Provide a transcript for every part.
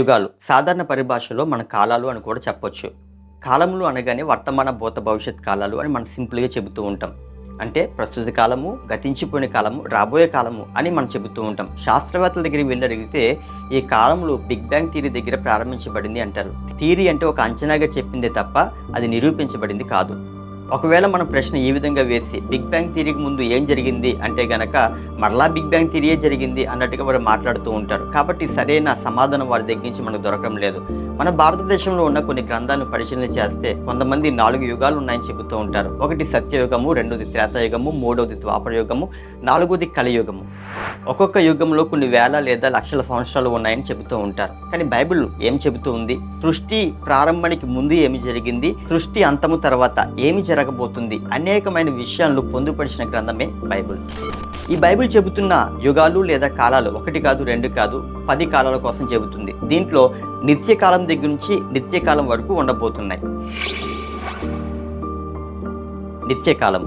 యుగాలు. సాధారణ పరిభాషలో మన కాలాలు అని కూడా చెప్పొచ్చు. కాలములు అనగానే వర్తమాన భూత భవిష్యత్ కాలాలు అని మనం సింపుల్గా చెబుతూ ఉంటాం. అంటే ప్రస్తుత కాలము గతించిపోయిన కాలము రాబోయే కాలము అని మనం చెబుతూ ఉంటాం. శాస్త్రవేత్తల దగ్గరికి వెళ్ళి అడిగితే ఈ కాలంలో బిగ్ బ్యాంగ్ థీరీ దగ్గర ప్రారంభించబడింది అంటారు. థీరీ అంటే ఒక అంచనాగా చెప్పిందే తప్ప అది నిరూపించబడింది కాదు. ఒకవేళ మన ప్రశ్న ఈ విధంగా వేసి బిగ్ బ్యాంగ్ థియరీకి ముందు ఏం జరిగింది? అంటే గనక మరలా బిగ్ బ్యాంగ్ థియరీయే జరిగింది అన్నట్టుగా వారు మాట్లాడుతూ ఉంటారు. కాబట్టి సరైన సమాధానం వారి దగ్గర నుంచి మనకు దొరకడం లేదు. మన భారతదేశంలో ఉన్న కొన్ని గ్రంథాలను పరిశీలన చేస్తే కొంతమంది నాలుగు యుగాలు ఉన్నాయని చెబుతూ ఉంటారు. ఒకటి సత్యయుగము రెండోది త్రేతాయుగము మూడవది ద్వాపరయుగము నాలుగోది కలియుగము. ఒక్కొక్క యుగంలో కొన్ని వేల లేదా లక్షల సంవత్సరాలు ఉన్నాయని చెబుతూ ఉంటారు. కానీ బైబిల్ ఏం చెబుతూ ఉంది? సృష్టి ప్రారంభానికి ముందు ఏమి జరిగింది? సృష్టి అంతము తర్వాత ఏమి జరగబోతుంది. అనేకమైన విషయాలను పొందుపరిచిన గ్రంథమే బైబిల్. ఈ బైబిల్ చెబుతున్న యుగాలు లేదా కాలాలు ఒకటి కాదు రెండు కాదు పది కాలాల కోసం చెబుతుంది. దీంట్లో నిత్యకాలం దగ్గర నుంచి నిత్యకాలం వరకు ఉండబోతున్నాయి. నిత్యకాలం.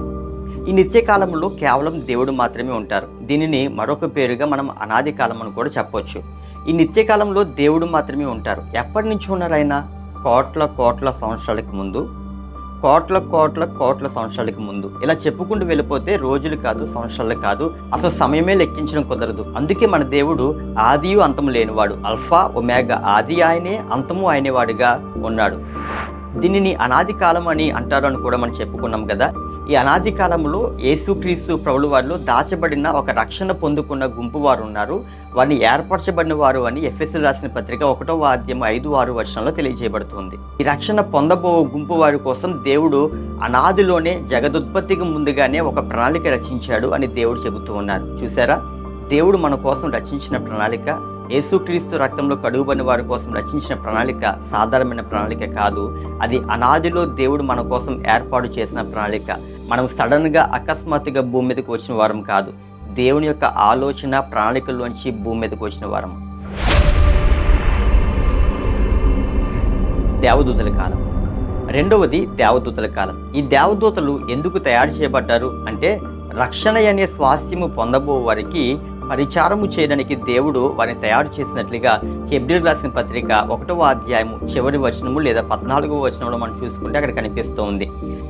ఈ నిత్యకాలంలో కేవలం దేవుడు మాత్రమే ఉంటారు. దీనిని మరొక పేరుగా మనం అనాది కాలం అని కూడా చెప్పొచ్చు. ఈ నిత్యకాలంలో దేవుడు మాత్రమే ఉంటారు. ఎప్పటి నుంచి ఉన్నారైనా కోట్ల కోట్ల సంవత్సరాలకు ముందు కోట్ల కోట్ల కోట్ల సంవత్సరాలకు ముందు. ఇలా చెప్పుకుంటూ వెళ్ళిపోతే రోజులు కాదు సంవత్సరాలు కాదు అసలు సమయమే లెక్కించడం కుదరదు. అందుకే మన దేవుడు ఆదియు అంతము లేనివాడు అల్ఫా ఒమేగా ఆది ఆయనే అంతము ఆయనేవాడిగా ఉన్నాడు. దీనిని అనాది కాలం అని అంటారు అని కూడా మనం చెప్పుకున్నాం కదా. ఈ అనాది కాలంలో యేసుక్రీస్తు ప్రభులు వారిలో దాచబడిన ఒక రక్షణ పొందుకున్న గుంపు వారు ఉన్నారు వారిని ఏర్పరచబడిన వారు అని ఎఫ్ఎస్ఎల్ రాసిన పత్రిక ఒకటో వాద్యం ఐదు ఆరు వర్షంలో తెలియజేయబడుతుంది. ఈ రక్షణ పొందబో గుంపు వారి కోసం దేవుడు అనాదిలోనే జగదుత్పత్తికి ముందుగానే ఒక ప్రణాళిక రచించాడు అని దేవుడు చెబుతూ ఉన్నారు. చూసారా దేవుడు మన కోసం రచించిన ప్రణాళిక యేసుక్రీస్తు రక్తంలో కడుగుబడిన వారి కోసం రచించిన ప్రణాళిక సాధారణమైన ప్రణాళిక కాదు. అది అనాదిలో దేవుడు మన కోసం ఏర్పాటు చేసిన ప్రణాళిక. మనం సడన్గా అకస్మాత్తుగా భూమి మీదకి వచ్చిన వారం కాదు. దేవుని యొక్క ఆలోచన ప్రణాళికల్లోంచి భూమి మీదకి వచ్చిన వారం. దేవదూతల కాలం. రెండవది దేవదూతల కాలం. ఈ దేవదూతలు ఎందుకు తయారు చేయబడ్డారు అంటే రక్షణ అనే స్వాస్థ్యము పొందబో వారికి పరిచారము చేయడానికి దేవుడు వారిని తయారు చేసినట్లుగా హెబ్రిల్ రాసిన పత్రిక ఒకటవ అధ్యాయము చివరి వచనము లేదా పద్నాలుగవ వచనంలో మనం చూసుకుంటే అక్కడ కనిపిస్తోంది.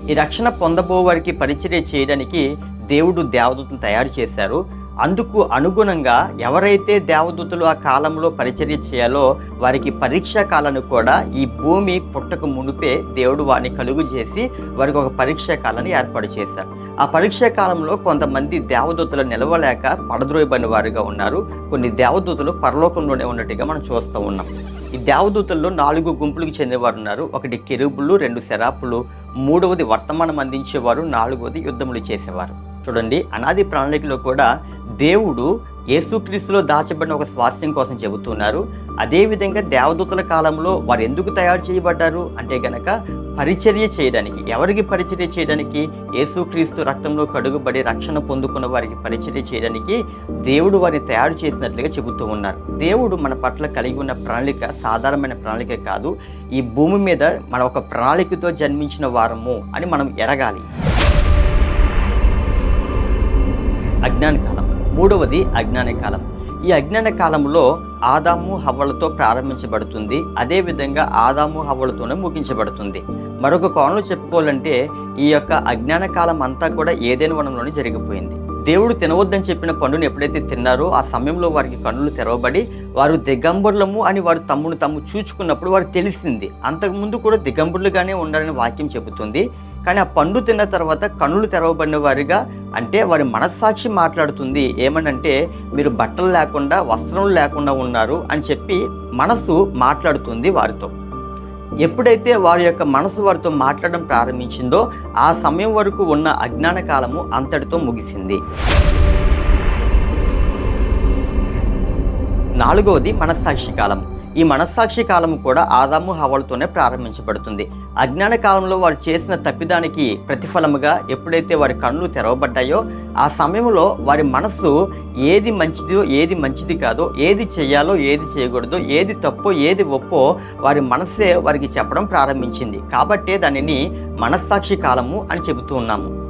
ఈ రక్షణ పొందబోవారికి పరిచర్య చేయడానికి దేవుడు దేవదూతను తయారు చేశారు. అందుకు అనుగుణంగా ఎవరైతే దేవదూతలు ఆ కాలంలో పరిచర్య చేయాలో వారికి పరీక్షా కాలాన్ని కూడా ఈ భూమి పుట్టక మునిపే దేవుడు వారిని కలుగు చేసి వారికి ఒక పరీక్షా కాలాన్ని ఏర్పాటు చేశారు. ఆ పరీక్షా కాలంలో కొంతమంది దేవదూతలు నిలవలేక పడద్రోయబడిన వారుగా ఉన్నారు. కొన్ని దేవదూతలు పరలోకంలోనే ఉన్నట్టుగా మనం చూస్తూ ఉన్నాం. ఈ దేవదూతల్లో నాలుగు గుంపులకు చెందినవారు ఉన్నారు. ఒకటి కెరుబులు రెండు శరాపులు మూడవది వర్తమానం అందించేవారు నాలుగవది యుద్ధములు చేసేవారు. చూడండి అనాది ప్రణాళికలో కూడా దేవుడు యేసుక్రీస్తులో దాచబడిన ఒక స్వాస్థ్యం కోసం చెబుతున్నారు. అదేవిధంగా దేవదూతల కాలంలో వారు ఎందుకు తయారు చేయబడ్డారు? అంటే గనక పరిచర్య చేయడానికి ఎవరికి పరిచర్య చేయడానికి? యేసుక్రీస్తు రక్తంలో కడుగుబడి రక్షణ పొందుకున్న వారికి పరిచర్య చేయడానికి దేవుడు వారిని తయారు చేసినట్లుగా చెబుతూ ఉన్నారు. దేవుడు మన పట్ల కలిగి ఉన్న ప్రణాళిక సాధారణమైన ప్రణాళిక కాదు. ఈ భూమి మీద మన ఒక ప్రణాళికతో జన్మించిన వారము అని మనం ఎరగాలి. అజ్ఞాన కాలం. మూడవది అజ్ఞాన కాలం. ఈ అజ్ఞాన కాలంలో ఆదాము హవ్వలతో ప్రారంభించబడుతుంది. అదేవిధంగా ఆదాము హవ్వలతోనే ముగించబడుతుంది. మరొక కోణంలో చెప్పుకోవాలంటే ఈ యొక్క అజ్ఞాన కాలం అంతా కూడా ఏదైనా వనంలోనే జరిగిపోయింది. దేవుడు తినవద్దని చెప్పిన పండుని ఎప్పుడైతే తిన్నారో ఆ సమయంలో వారికి కన్నులు తెరవబడి వారు దిగంబరులము అని వారు తమ్మును తమ్ము చూచుకున్నప్పుడు వారు తెలిసింది. అంతకుముందు కూడా దిగంబరులుగానే ఉండాలని వాక్యం చెబుతుంది. కానీ ఆ పండు తిన్న తర్వాత కన్నులు తెరవబడిన వారిగా అంటే వారి మనస్సాక్షి మాట్లాడుతుంది. ఏమనంటే మీరు బట్టలు లేకుండా వస్త్రం లేకుండా ఉన్నారు అని చెప్పి మనసు మాట్లాడుతుంది వారితో. ఎప్పుడైతే వారి యొక్క మనసు వారితో మాట్లాడడం ప్రారంభించిందో ఆ సమయం వరకు ఉన్న అజ్ఞాన కాలము అంతటితో ముగిసింది. నాలుగవది మనస్సాక్షి కాలం. ఈ మనస్సాక్షి కాలము కూడా ఆదాము హవలతోనే ప్రారంభించబడుతుంది. అజ్ఞాన కాలంలో వారు చేసిన తప్పిదానికి ప్రతిఫలముగా ఎప్పుడైతే వారి కళ్ళు తెరవబడ్డాయో ఆ సమయంలో వారి మనస్సు ఏది మంచిదో ఏది మంచిది కాదో ఏది చేయాలో ఏది చేయకూడదో ఏది తప్పో ఏది ఒప్పో వారి మనస్సే వారికి చెప్పడం ప్రారంభించింది. కాబట్టే దానిని మనస్సాక్షి కాలము అని చెబుతూ ఉన్నాము.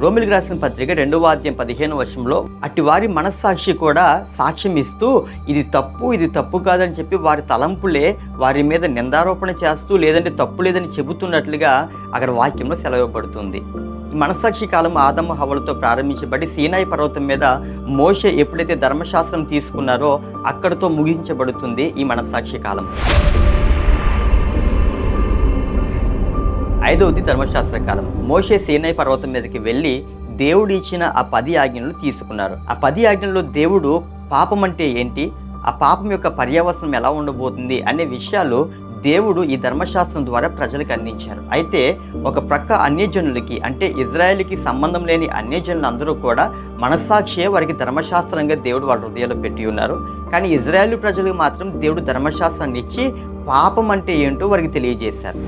రోమిలికి రాసిన పత్రిక రెండవ అధ్యాయం పదిహేను వర్షంలో అట్టి వారి మనస్సాక్షి కూడా సాక్ష్యం ఇస్తూ ఇది తప్పు ఇది తప్పు కాదని చెప్పి వారి తలంపులే వారి మీద నిందారోపణ చేస్తూ లేదంటే తప్పు లేదని చెబుతున్నట్లుగా అక్కడ వాక్యంలో సెలవుపడుతుంది ఈ మనస్సాక్షి కాలం ఆదమ హవలతో ప్రారంభించబడి సీనాయి పర్వతం మీద మోష ఎప్పుడైతే ధర్మశాస్త్రం తీసుకున్నారో అక్కడితో ముగించబడుతుంది ఈ మనస్సాక్షి కాలం. ఐదవది ధర్మశాస్త్ర కాలం. మోషే సీనై పర్వతం మీదకి వెళ్ళి దేవుడు ఇచ్చిన ఆ పది ఆజ్ఞలు తీసుకున్నారు. ఆ పది ఆజ్ఞల్లో దేవుడు పాపం అంటే ఏంటి? ఆ పాపం యొక్క పర్యావసనం ఎలా ఉండబోతుంది అనే విషయాలు దేవుడు ఈ ధర్మశాస్త్రం ద్వారా ప్రజలకు అందించారు. అయితే ఒక ప్రక్క అన్యజనులకి అంటే ఇజ్రాయెల్కి సంబంధం లేని అన్యజనులు అందరూ కూడా మనస్సాక్షియే వారికి ధర్మశాస్త్రంగా దేవుడు వాళ్ళ హృదయాలు పెట్టి ఉన్నారు. కానీ ఇజ్రాయెల్ ప్రజలకు మాత్రం దేవుడు ధర్మశాస్త్రాన్ని ఇచ్చి పాపం అంటే ఏంటో వారికి తెలియజేశారు.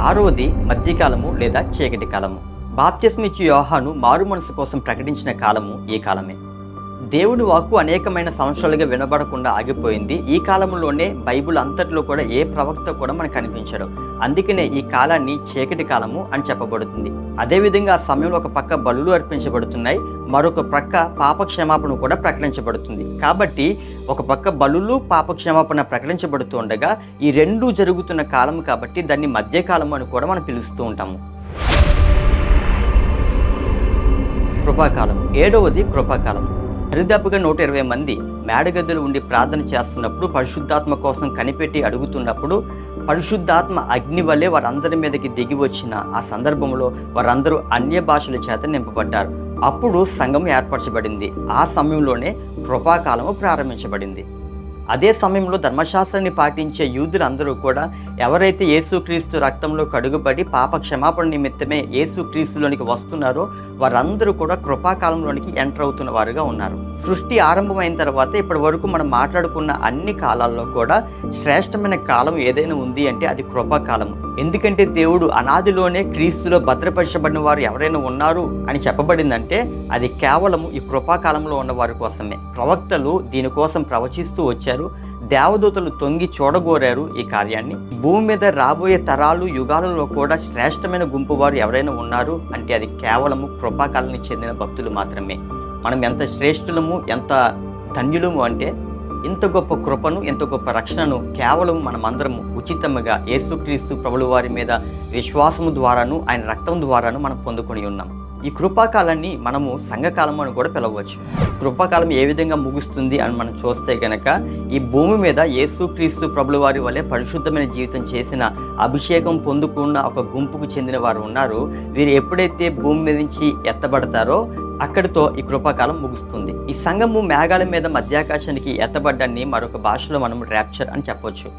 ఆరవది మధ్యకాలము లేదా చీకటి కాలము. బాప్తిస్మిచ్చు యోహాను మారు మనసు కోసం ప్రకటించిన కాలము ఈ కాలమే. దేవుని వాక్కు అనేకమైన సంవత్సరాలుగా వినబడకుండా ఆగిపోయింది. ఈ కాలంలోనే బైబిల్ అంతట్లో కూడా ఏ ప్రవక్త కూడా మనకు కనిపించడు. అందుకనే ఈ కాలాన్ని చీకటి కాలము అని చెప్పబడుతుంది. అదేవిధంగా ఆ సమయంలో ఒక పక్క బలులు అర్పించబడుతున్నాయి. మరొక ప్రక్క పాప క్షమాపణ కూడా ప్రకటించబడుతుంది. కాబట్టి ఒక పక్క బలులు పాప క్షమాపణ ప్రకటించబడుతుండగా ఈ రెండు జరుగుతున్న కాలం కాబట్టి దాన్ని మధ్యకాలం అని కూడా మనం పిలుస్తూ ఉంటాము. కృపాకాలం ఏడవది కృపాకాలం దరిదాపుగా నూట ఇరవై మంది మేడగదులు ఉండి ప్రార్థన చేస్తున్నప్పుడు పరిశుద్ధాత్మ కోసం కనిపెట్టి అడుగుతున్నప్పుడు పరిశుద్ధాత్మ అగ్ని వల్లే వారందరి మీదకి దిగి వచ్చిన ఆ సందర్భంలో వారందరూ అన్య భాషల చేత నింపబడ్డారు. అప్పుడు సంఘం ఏర్పరచబడింది. ఆ సమయంలోనే కృపాకాలము ప్రారంభించబడింది. అదే సమయంలో ధర్మశాస్త్రాన్ని పాటించే యూదులందరూ కూడా ఎవరైతే యేసుక్రీస్తు రక్తంలో కడుగుబడి పాప క్షమాపణ నిమిత్తమే యేసుక్రీస్తులోనికి వస్తున్నారో వారందరూ కూడా కృపాకాలంలోనికి ఎంటర్ అవుతున్న వారుగా ఉన్నారు. సృష్టి ఆరంభమైన తర్వాత ఇప్పటి వరకు మనం మాట్లాడుకున్న అన్ని కాలాల్లో కూడా శ్రేష్టమైన కాలం ఏదైనా ఉంది అంటే అది కృపాకాలము. ఎందుకంటే దేవుడు అనాదిలోనే క్రీస్తులో భద్రపరచబడిన వారు ఎవరైనా ఉన్నారు అని చెప్పబడిందంటే అది కేవలం ఈ కృపాకాలంలో ఉన్న వారి కోసమే. ప్రవక్తలు దీనికోసం ప్రవచిస్తూ వచ్చారు. దేవదూతలు తొంగి చూడగోరారు ఈ కార్యాన్ని. భూమి మీద రాబోయే తరాలు యుగాలలో కూడా శ్రేష్టమైన గుంపు వారు ఎవరైనా ఉన్నారు అంటే అది కేవలము కృపాకాలానికి చెందిన భక్తులు మాత్రమే. మనం ఎంత శ్రేష్ఠులము ఎంత ధన్యులము అంటే ఇంత గొప్ప కృపను ఇంత గొప్ప రక్షణను కేవలం మనమందరం ఉచితముగా యేసుక్రీస్తు ప్రభుల వారి మీద విశ్వాసము ద్వారాను ఆయన రక్తం ద్వారాను మనం పొందుకొని ఉన్నాం. ఈ కృపాకాలాన్ని మనము సంఘకాలం అని కూడా పిలవచ్చు. కృపాకాలం ఏ విధంగా ముగుస్తుంది అని మనం చూస్తే కనుక ఈ భూమి మీద యేసుక్రీస్తు ప్రభుల వారి వల్లే పరిశుద్ధమైన జీవితం చేసిన అభిషేకం పొందుకున్న ఒక గుంపుకు చెందిన వారు ఉన్నారు. వీరు ఎప్పుడైతే భూమి మీద నుంచి ఎత్తబడతారో అక్కడితో ఈ కృపాకాలం ముగుస్తుంది. ఈ సంఘము మేఘాల మీద మధ్యాకాశానికి ఎత్తబడ్డాన్ని మరొక భాషలో మనం ర్యాప్చర్ అని చెప్పొచ్చు.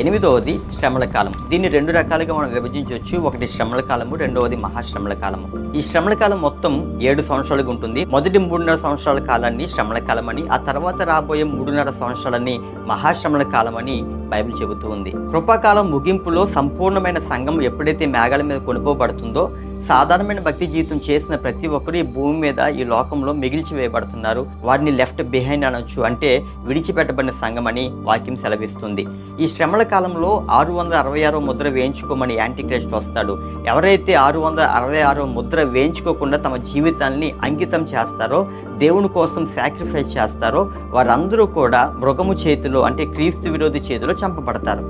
ఎనిమిదవది శ్రమల కాలం దీన్ని రెండు రకాలుగా మనం విభజించవచ్చు. ఒకటి శ్రమల కాలము రెండవది మహాశ్రమల కాలము ఈ శ్రమల కాలం మొత్తం ఏడు సంవత్సరాలుగా ఉంటుంది. మొదటి మూడున్నర సంవత్సరాల కాలాన్ని శ్రమల కాలం అని ఆ తర్వాత రాబోయే మూడున్నర సంవత్సరాలని మహాశ్రమల కాలం అని బైబిల్ చెబుతూ ఉంది. కృపాకాలం ముగింపులో సంపూర్ణమైన సంఘం ఎప్పుడైతే మేఘాల మీద కొనుకోబడుతుందో సాధారణమైన భక్తి జీవితం చేసిన ప్రతి ఒక్కరు ఈ భూమి మీద ఈ లోకంలో మిగిల్చి వేయబడుతున్నారు. వారిని లెఫ్ట్ బిహైండ్ అనొచ్చు అంటే విడిచిపెట్టబడిన సంఘం అని వాక్యం సెలవిస్తుంది. ఈ శ్రమల కాలంలో ఆరు వందల అరవై ఆరో ముద్ర వేయించుకోమని యాంటీక్రెస్ట్ వస్తాడు. ఎవరైతే ఆరు వందల అరవై ఆరో ముద్ర వేయించుకోకుండా తమ జీవితాన్ని అంకితం చేస్తారో దేవుని కోసం సాక్రిఫైస్ చేస్తారో వారందరూ కూడా మృగము చేతిలో అంటే క్రీస్తు విరోధి చేతిలో చంపబడతారు.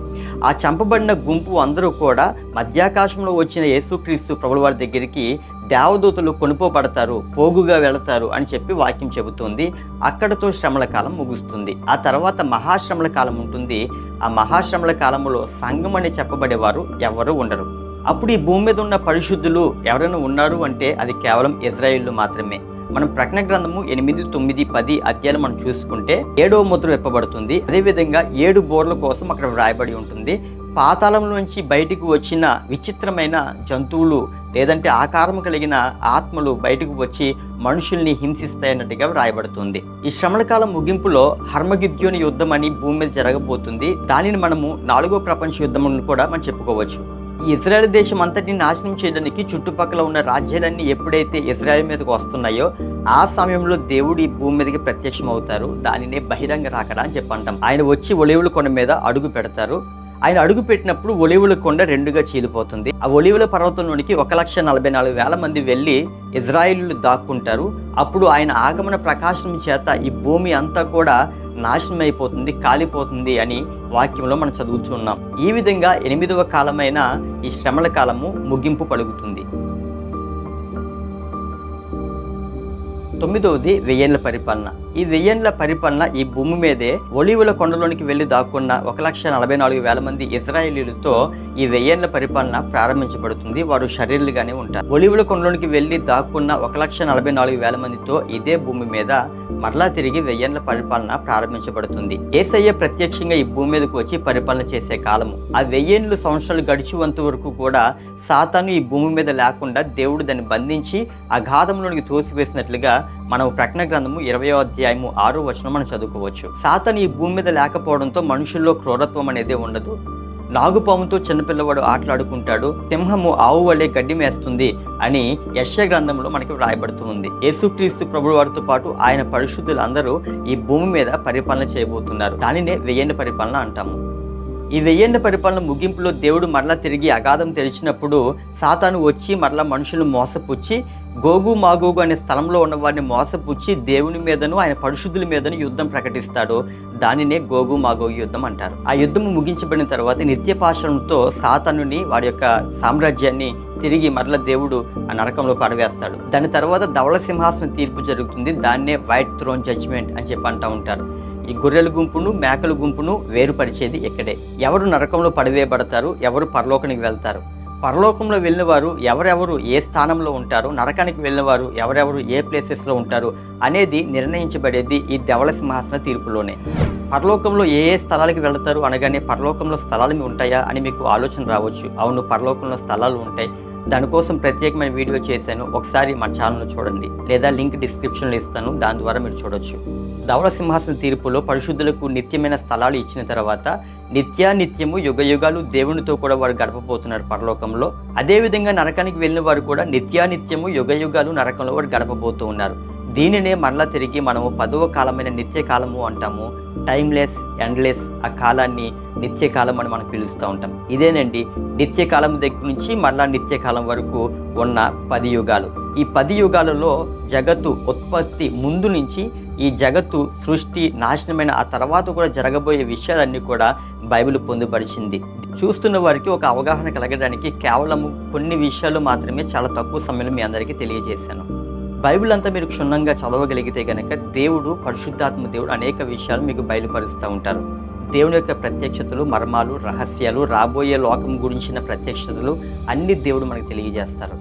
ఆ చంపబడిన గుంపు అందరూ కూడా మధ్యాకాశంలో వచ్చిన యేసుక్రీస్తు ప్రభుల వారి దగ్గరికి దేవదూతలు కొనుపోబడతారు పోగుగా వెళతారు అని చెప్పి వాక్యం చెబుతుంది. అక్కడతో శ్రమల కాలం ముగుస్తుంది. ఆ తర్వాత మహాశ్రమల కాలం ఉంటుంది. ఆ మహాశ్రమల కాలంలో సంఘం అని చెప్పబడేవారు ఎవరు ఉండరు. అప్పుడు ఈ భూమి మీద ఉన్న పరిశుద్ధులు ఎవరైనా ఉన్నారు అంటే అది కేవలం ఇజ్రాయిల్ మాత్రమే. మనం ప్రకటన గ్రంథము ఎనిమిది తొమ్మిది పది అధ్యాయాలు మనం చూసుకుంటే ఏడవ ముద్ర విప్పబడుతుంది. అదేవిధంగా ఏడు బోర్ల కోసం అక్కడ వ్రాయబడి ఉంటుంది. పాతాళం నుంచి బయటికి వచ్చిన విచిత్రమైన జంతువులు లేదంటే ఆకారం కలిగిన ఆత్మలు బయటకు వచ్చి మనుషుల్ని హింసిస్తాయన్నట్టుగా వ్రాయబడుతుంది. ఈ శ్రమణ కాలం ముగింపులో హర్మగిద్యోని యుద్ధం అని భూమి మీద జరగబోతుంది. దానిని మనము నాలుగో ప్రపంచ యుద్ధం అని కూడా మనం చెప్పుకోవచ్చు. ఈ ఇజ్రాయెల్ దేశం అంతటిని నాశనం చేయడానికి చుట్టుపక్కల ఉన్న రాజ్యాలన్నీ ఎప్పుడైతే ఇజ్రాయెల్ మీదకి వస్తున్నాయో ఆ సమయంలో దేవుడు ఈ భూమి మీదకి ప్రత్యక్షం అవుతారు దానినే బహిరంగ రాకడా అని చెప్పంటాం. ఆయన వచ్చి ఒలివుల కొండ మీద అడుగు పెడతారు. ఆయన అడుగు పెట్టినప్పుడు ఒలివుల కొండ రెండుగా చీలిపోతుంది. ఆ ఒలివుల పర్వతంలోనికి ఒక లక్ష నలభై నాలుగు వేల మంది వెళ్ళి ఇజ్రాయిలు దాక్కుంటారు. అప్పుడు ఆయన ఆగమన ప్రకాశం చేత ఈ భూమి అంతా కూడా నాశనం అయిపోతుంది కాలిపోతుంది అని వాక్యంలో మనం చదువుతున్నాం ఈ విధంగా ఎనిమిదవ కాలమైన ఈ శ్రమల కాలము ముగింపు పలుకుతుంది. తొమ్మిదవది వెయ్యేండ్ల పరిపాలన. ఈ వెయ్యేండ్ల పరిపాలన ఈ భూమి మీదే ఒలివుల కొండలోనికి వెళ్ళి దాక్కున్న ఒక లక్ష నలభై నాలుగు వేల మంది ఇజ్రాయేలీలతో ఈ వెయ్యేండ్ల పరిపాలన ప్రారంభించబడుతుంది. వారు షరీర్లుగానే ఉంటారు. ఒలివుల కొండలోనికి వెళ్ళి దాక్కున్న ఒక లక్ష నలభై నాలుగు వేల మందితో ఇదే భూమి మీద మరలా తిరిగి వెయ్యేండ్ల పరిపాలన ప్రారంభించబడుతుంది. ఏసయ్య ప్రత్యక్షంగా ఈ భూమి మీదకు వచ్చి పరిపాలన చేసే కాలము. ఆ వెయ్యేండ్లు సంవత్సరాలు గడిచేంత వరకు కూడా సాతాను ఈ భూమి మీద లేకుండా దేవుడు దాన్ని బంధించి అగాధంలోనికి తోసివేసినట్లుగా మనం ప్రకటన గ్రంథము ఇరవయో అధ్యాయము ఆరో వచనం మనం చదువుకోవచ్చు. సాతాను ఈ భూమి మీద లేకపోవడంతో మనుషుల్లో క్రూరత్వం అనేది ఉండదు. నాగుపాముతో చిన్నపిల్లవాడు ఆటలాడుకుంటాడు. సింహము ఆవు వలె గడ్డి మేస్తుంది అని యశ గ్రంథంలో మనకి వ్రాయబడుతూ ఉంది. యేసుక్రీస్తు ప్రభు వారితో పాటు ఆయన పరిశుద్ధులందరూ ఈ భూమి మీద పరిపాలన చేయబోతున్నారు. దానినే వెయ్యండి పరిపాలన అంటాము. ఈ వెయ్యండి పరిపాలన ముగింపులో దేవుడు మరలా తిరిగి అగాధం తెరిచినప్పుడు సాతాను వచ్చి మరలా మనుషులు మోసపుచ్చి గోగు మాగోగు అనే స్థలంలో ఉన్న వారిని మోసపుచ్చి దేవుని మీదను ఆయన పరిశుద్ధుల మీదను యుద్ధం ప్రకటిస్తాడు. దానినే గోగు మాగోగు యుద్ధం అంటారు. ఆ యుద్ధం ముగించబడిన తర్వాత నిత్య సాతనుని వాడి యొక్క సామ్రాజ్యాన్ని తిరిగి మరల దేవుడు ఆ నరకంలో పడవేస్తాడు. దాని తర్వాత ధవళ సింహాసనం తీర్పు జరుగుతుంది. దాన్నే వైట్ థ్రోన్ జడ్జ్మెంట్ అని చెప్పి అంటూ ఉంటారు. ఈ గొర్రెల గుంపును మేకల గుంపును వేరుపరిచేది ఇక్కడే. ఎవరు నరకంలో పడివేయబడతారు ఎవరు పరలోకానికి వెళ్తారు? పరలోకంలో వెళ్ళిన వారు ఎవరెవరు ఏ స్థానంలో ఉంటారు నరకానికి వెళ్ళిన వారు ఎవరెవరు ఏ ప్లేసెస్లో ఉంటారు అనేది నిర్ణయించబడేది ఈ ధవళ సింహాసన తీర్పులోనే. పరలోకంలో ఏ ఏ స్థలాలకు వెళతారు అనగానే పరలోకంలో స్థలాలు ఉంటాయా అని మీకు ఆలోచన రావచ్చు. అవును పరలోకంలో స్థలాలు ఉంటాయి. దానికోసం ప్రత్యేకమైన వీడియో చేశాను. ఒకసారి మా ఛానల్ను చూడండి. లేదా లింక్ డిస్క్రిప్షన్లో ఇస్తాను. దాని ద్వారా మీరు చూడొచ్చు. ధవళ సింహాసన తీర్పులో పరిశుద్ధులకు నిత్యమైన స్థలాలు ఇచ్చిన తర్వాత నిత్యానిత్యము యుగ యుగాలు దేవునితో కూడా వారు గడపబోతున్నారు పరలోకంలో. అదేవిధంగా నరకానికి వెళ్ళిన వారు కూడా నిత్యానిత్యము యుగ యుగాలు నరకంలో వారు గడపబోతూ ఉన్నారు. దీనినే మరలా తిరిగి మనము పదవ కాలమైన నిత్య కాలము అంటాము. టైమ్లెస్ ఎండ్లెస్ ఆ కాలాన్ని నిత్యకాలం అని మనం పిలుస్తూ ఉంటాం. ఇదేనండి నిత్యకాలం దగ్గర నుంచి మరలా నిత్యకాలం వరకు ఉన్న పది యుగాలు. ఈ పది యుగాలలో జగత్తు ఉత్పత్తి ముందు నుంచి ఈ జగత్తు సృష్టి నాశనమైన ఆ తర్వాత కూడా జరగబోయే విషయాలన్నీ కూడా బైబిల్ పొందుపరిచింది. చూస్తున్న వారికి ఒక అవగాహన కలగడానికి కేవలం కొన్ని విషయాలు మాత్రమే చాలా తక్కువ సమయంలో మీ అందరికీ తెలియజేశాను. బైబిల్ అంతా మీరు క్షుణ్ణంగా చదవగలిగితే కనుక దేవుడు పరిశుద్ధాత్మ దేవుడు అనేక విషయాలు మీకు బయలుపరుస్తూ ఉంటారు. దేవుని యొక్క ప్రత్యక్షతలు మర్మాలు రహస్యాలు రాబోయే లోకం గురించిన ప్రత్యక్షతలు అన్ని దేవుడు మనకు తెలియజేస్తారు.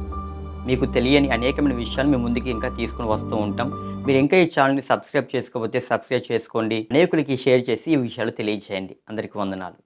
మీకు తెలియని అనేకమైన విషయాలు మీ ముందుకి ఇంకా తీసుకుని వస్తూ ఉంటాం. మీరు ఇంకా ఈ ఛానల్ని సబ్స్క్రైబ్ చేసుకోకపోతే సబ్స్క్రైబ్ చేసుకోండి. అనేకులకి షేర్ చేసి ఈ విషయాలు తెలియజేయండి. అందరికీ వందనాలు.